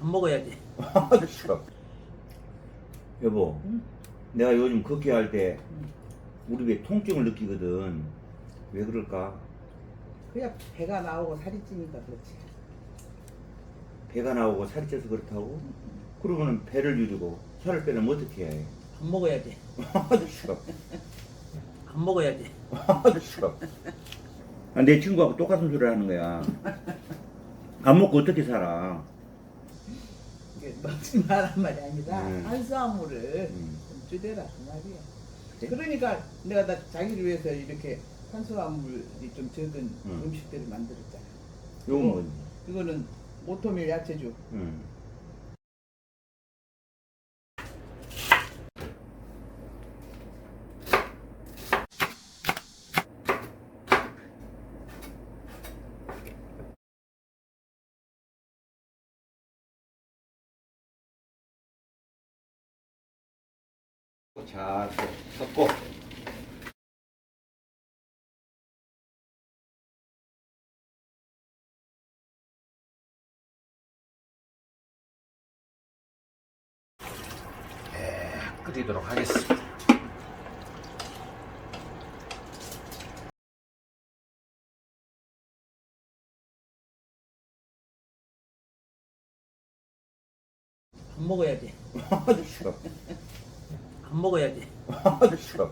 밥 먹어야지. 참. 여보, 응? 내가 요즘 걷기 할때 응. 우리 배 통증을 느끼거든. 왜 그럴까? 그냥 배가 나오고 살이 찌니까 그렇지. 배가 나오고 살이 쪄서 그렇다고? 그러면 배를 유리고 살을 빼려면 어떻게 해? 밥 먹어야지. 참. 밥 먹어야지. 참. 아, 내 친구하고 똑같은 소리를 하는 거야. 안 먹고 어떻게 살아? 먹지 말란 말이 아니라 음. 탄수화물을 음. 좀 줄여라 그 말이야. 그래? 그러니까 내가 나 자기를 위해서 이렇게 탄수화물이 좀 적은 음. 음. 식들을 만들었잖아. 요건 뭔지? 이거는 오토밀 야채죽. 응. 자, 섞고. 끓이도록 하겠습니다. 밥 먹어야지. 참. 밥 먹어야지. 참.